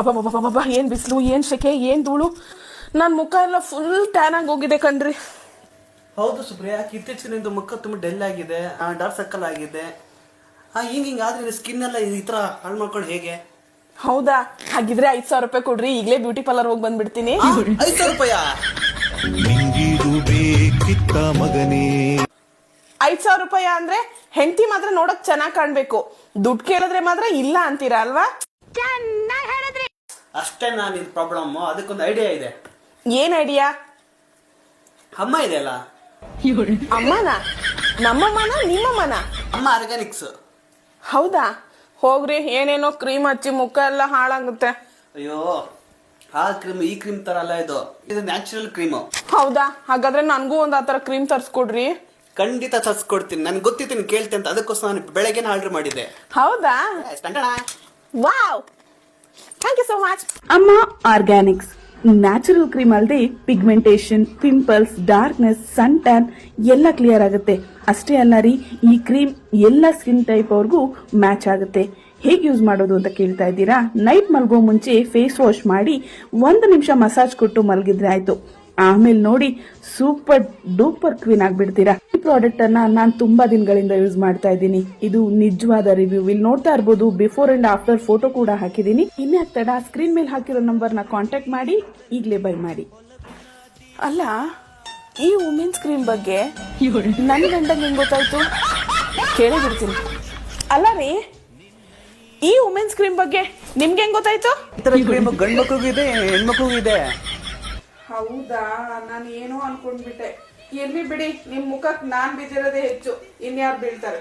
ಅಬ್ಬಬ್ಬಬ್ಬಬ್ಬ ಏನು ಬಿಸಿಲು ಏನು ಸೆಕೆ ಏನು ಧೂಳು? ನನ್ನ ಮುಖ ಎಲ್ಲ ಫುಲ್ ಟ್ಯಾನ್ ಆಗಿ ಹೋಗಿದೆ ಕಣ್ರಿ. ಹೌದು ಸುಪ್ರಿಯಾ ಇತ್ತೀಚಿನಿಂದ ಮುಖ ತುಂಬ ಡೆಲ್ ಆಗಿದೆ ಡಾರ್ಕ್ ಸರ್ಕಲ್ ಆಗಿದೆ. ಆ ಹಿಂಗ ಹಿಂಗ್ ಆದ್ರೆ ಸ್ಕಿನ್ ಎಲ್ಲ ಈ ತರ ಹಾಳು ಮಾಡ್ಕೊಂಡು ಹೇಗೆ? ಹೌದಾ? ಹಾಗಿದ್ರೆ ಐದು ಸಾವಿರ ರೂಪಾಯಿ ಕೊಡ್ರಿ ಈಗಲೇ ಬ್ಯೂಟಿ ಪಾರ್ಲರ್ ಹೋಗಿ ಬಂದ್ಬಿಡ್ತೀನಿ. ಐದು ಐದ್ ಸಾವಿರ ರೂಪಾಯಾ? ನಿಂಗಿದು ಬೇಕಿತ್ತ ಮಗನೇ. ಐದು ಸಾವಿರ ರೂಪಾಯಿ ಅಂದ್ರೆ ಹೆಂಡತಿ ಮಾತ್ರ ನೋಡಕ್ ಚೆನ್ನಾಗಿ ಕಾಣ್ಬೇಕು. ದುಡ್ಡು ಕೇಳಿದ್ರೆ ಮಾತ್ರ ಇಲ್ಲ ಅಂತೀರಾ ಅಲ್ವಾ? ಅಷ್ಟೇ ನಾನು ಇದು ಪ್ರಾಬ್ಲಮ್ ಅದಕ್ಕೊಂದು ಐಡಿಯಾ ಇದೆ. ಏನ್ ಐಡಿಯಾ ಅಮ್ಮ ಇದೆ ಅಲ್ಲ ಅಮ್ಮನ? ನಮ್ಮಮ್ಮನ ನಿಮ್ಮಮ್ಮನ? ಅಮ್ಮ ಆರ್ಗ್ಯಾನಿಕ್ಸ್ ಹೌದಾ? ಹೋಗ್ರಿ ಏನೇನೋ ಕ್ರೀಮ್ ಹಚ್ಚಿ ಮುಖ ಎಲ್ಲ ಹಾಳಾಗುತ್ತೆ. ಅಯ್ಯೋ ಆ ಕ್ರೀಮ್ ಈ ಕ್ರೀಮ್ ತರ ಅಲ್ಲ ಇದು. ಇದು ನ್ಯಾಚುರಲ್ ಕ್ರೀಮ್ ಹೌದಾ? ಹಾಗಾದ್ರೆ ನನಗೂ ಒಂದು ಆ ಥರ ಕ್ರೀಮ್ ತರಿಸ್ಕೊಡ್ರಿ. ಖಂಡಿತ ತರಿಸ್ಕೊಡ್ತೀನಿ. ನನ್ಗೆ ಗೊತ್ತಿತ್ತು ನೀನು ಕೇಳ್ತೀನಿ ಅಂತ. ಅದಕ್ಕೋಸ್ಕರ ನಾನು ಬೆಳಗ್ಗೆನೇ ಆರ್ಡರ್ ಮಾಡಿದ್ದೆ. ಹೌದಾ? Wow thank you so much Amma organics. Natural cream ಅಲ್ಲದೆ pigmentation pimples darkness sun tan ಎಲ್ಲ ಕ್ಲಿಯರ್ ಆಗುತ್ತೆ. ಅಷ್ಟೇ ಅಲ್ಲ ರೀ, ಈ ಕ್ರೀಮ್ ಎಲ್ಲ ಸ್ಕಿನ್ ಟೈಪ್ ಅವ್ರಿಗೂ ಮ್ಯಾಚ್ ಆಗುತ್ತೆ. ಹೇಗೆ ಯೂಸ್ ಮಾಡೋದು ಅಂತ ಕೇಳ್ತಾ ಇದ್ದೀರಾ? ನೈಟ್ ಮಲ್ಗೋ ಮುಂಚೆ ಫೇಸ್ ವಾಶ್ ಮಾಡಿ ಒಂದು ನಿಮಿಷ ಮಸಾಜ್ ಕೊಟ್ಟು ಮಲಗಿದ್ರೆ ಆಯ್ತು. ಆಮೇಲೆ ನೋಡಿ ಸೂಪರ್ ಡೂಪರ್ ಕ್ವೀನ್ ಆಗ್ಬಿಡ್ತೀರಾ. ಈ ಪ್ರಾಡಕ್ಟ್ ಅನ್ನ ನಾನು ತುಂಬಾ ದಿನಗಳಿಂದ ಯೂಸ್ ಮಾಡ್ತಾ ಇದ್ದೀನಿ. ಇದು ನಿಜವಾದ ರಿವ್ಯೂ ಇಲ್ಲಿ ನೋಡ್ತಾ ಇರ್ಬೋದು ಬಿಫೋರ್ ಅಂಡ್ ಆಫ್ಟರ್ ಫೋಟೋ ಕೂಡ ಹಾಕಿದ್ದೀನಿ. ಇನ್ನೇ ತಡ ಸ್ಕ್ರೀನ್ ಮೇಲೆ ಹಾಕಿರೋ ನಂಬರ್ನ ಕಾಂಟ್ಯಾಕ್ಟ್ ಮಾಡಿ, ಈಗಲೇ ಬೈ ಮಾಡಿ. ಅಲ್ಲ, ಈ ವುಮೆನ್ಸ್ ಕ್ರೀಮ್ ಬಗ್ಗೆ ನನ್ನ ಗಂಡ ಹೆಂಗ್ ಗೊತ್ತಾಯ್ತು? ಕೇಳಿಬಿಡ್ತೀನಿ ಅಲ್ಲ ರೀ, ಈ ವುಮೆನ್ಸ್ ಕ್ರೀಮ್ ಬಗ್ಗೆ ನಿಮ್ಗೆ ಹೆಂಗ್ ಗೊತ್ತಾಯ್ತು? ಗಂಡ್ ಮಕ್ಳಿಗೂ ಇದೆ, ಹೆಣ್ಮಕ್ಳಿಗೂ ಇದೆ. ಹೌದಾ? ನಾನು ಏನೋ ಅನ್ಕೊಂಡ್ಬಿಟ್ಟೆ. ಎಲ್ಲಿ ಬಿಡಿ ನಿಮ್ ಮುಖಕ್ಕೆ ನಾನ್ ಬಿದ್ದಿರೋದೇ ಹೆಚ್ಚು. ಇನ್ಯಾರು ಬೀಳ್ತಾರೆ?